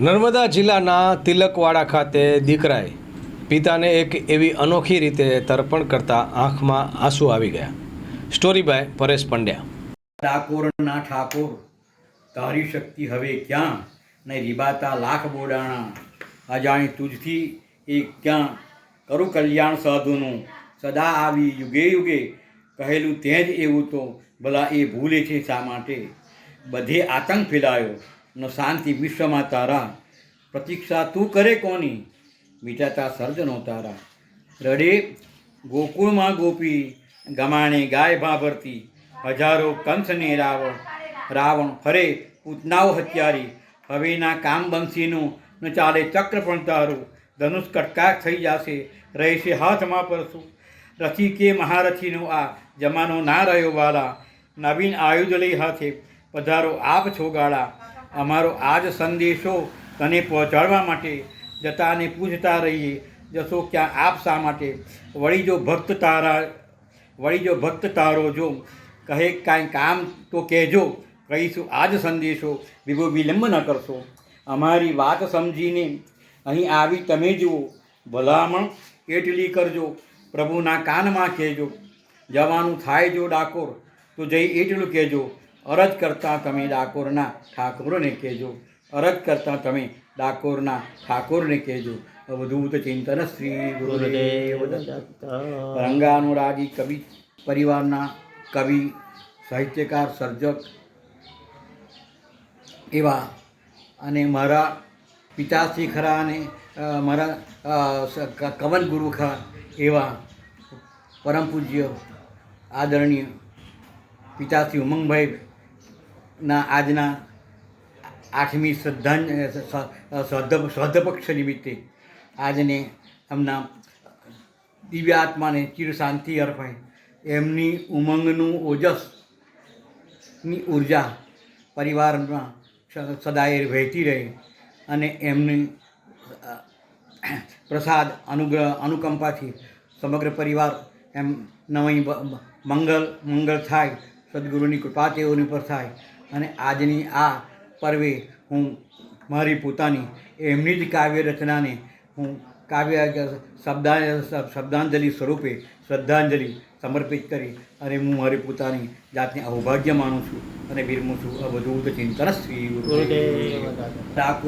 નર્મદા જિલ્લાના તિલકવાડા ખાતે દીકરાએ પિતાને એક એવી અનોખી રીતે તર્પણ કરતા આંખમાં આંસુ આવી ગયા. Story by Paresh Pandya. ડાકોરના Thakor, તારી શક્તિ હવે ક્યાં? ને રીબાતા લાખ બોડાણા. અજાણી તુજથી એ ક્યાં? કરું કલ્યાણ સાધુનું. સદા આવી યુગે યુગે કહેલું તે જ એવું તો ભલા એ ભૂલે છે શા માટે? બધે આતંક ફેલાયો. ન શાંતિ વિશ્વમાં તારા. પ્રતીક્ષા તું કરે કોની? વિચારતા સર્જનો તારા. રડે ગોકુળમાં ગોપી, ગમાણે ગાય ભાભરતી, હજારો કંસને રાવણ રાવણ ફરે પૂતનાઓ હત્યારી. હવેના કામ બંસીનું ન ચાલે ચક્ર પણ તારું. ધનુષ કટકા થઈ જશે, રહેશે હાથમાં પરશું રથી કે મહારથીનો આ જમાનો ના રહ્યો વાલા. નવીન આયુધ લઈ હાથે પધારો આપ છો ગાળા. અમારો આ જ સંદેશો તને પહોંચાડવા માટે જતાને પૂછતા રહીએ. જશો ક્યાં આપ શા માટે? વળી જો ભક્ત તારા, વળી જો ભક્ત તારો જો, કહે કાંઈ કામ તો કહેજો. કહીશું આ જ સંદેશો, વિભો વિલંબ ન કરશો. અમારી વાત સમજીને અહીં આવી તમે જુઓ. ભલામણ એટલી કરજો. પ્રભુના કાનમાં કહેજો. જવાનું થાય જો ડાકોર, તો જઈ એટલું કહેજો. અરજ કરતાં તમે ડાકોરના ઠાકોરને કહેજો. અરજ કરતાં તમે ડાકોરના ઠાકોરને કહેજો. અવધૂત ચિંતન શ્રી ગુરુદેવ રંગાનુરાગી કવિ, પરિવારના કવિ, સાહિત્યકાર, સર્જક એવા અને મારા પિતાશ્રી ખરા અને મારા કવન ગુરુ ખરા એવા પરમ પૂજ્ય, આદરણીય પિતાશ્રી ઉમંગભાઈ ના, આજના આઠમી શ્રદ્ધાંજ શ્રદ્ધ, શ્રદ્ધપક્ષ નિમિત્તે આજને એમના દિવ્ય આત્માને ચિર શાંતિ અર્પાય એમની ઉમંગનું ઓજસની ઊર્જા પરિવારમાં સદાય વહેતી રહે અને એમની પ્રસાદ, અનુગ્રહ, અનુકંપાથી સમગ્ર પરિવાર એમ નવી મંગલ મંગળ થાય, સદગુરુની કૃપા તેઓની પર થાય. અને આજની આ પર્વે હું મારી પોતાની એમની જ કાવ્ય રચનાને હું કાવ્ય શબ્દા શબ્દાંજલિ સ્વરૂપે શ્રદ્ધાંજલિ સમર્પિત કરી અને હું મારી પોતાની જાતને અવભાગ્ય માનું છું અને વિરમું છું. અવધૂત ચિંતન શ્રી ડાકોર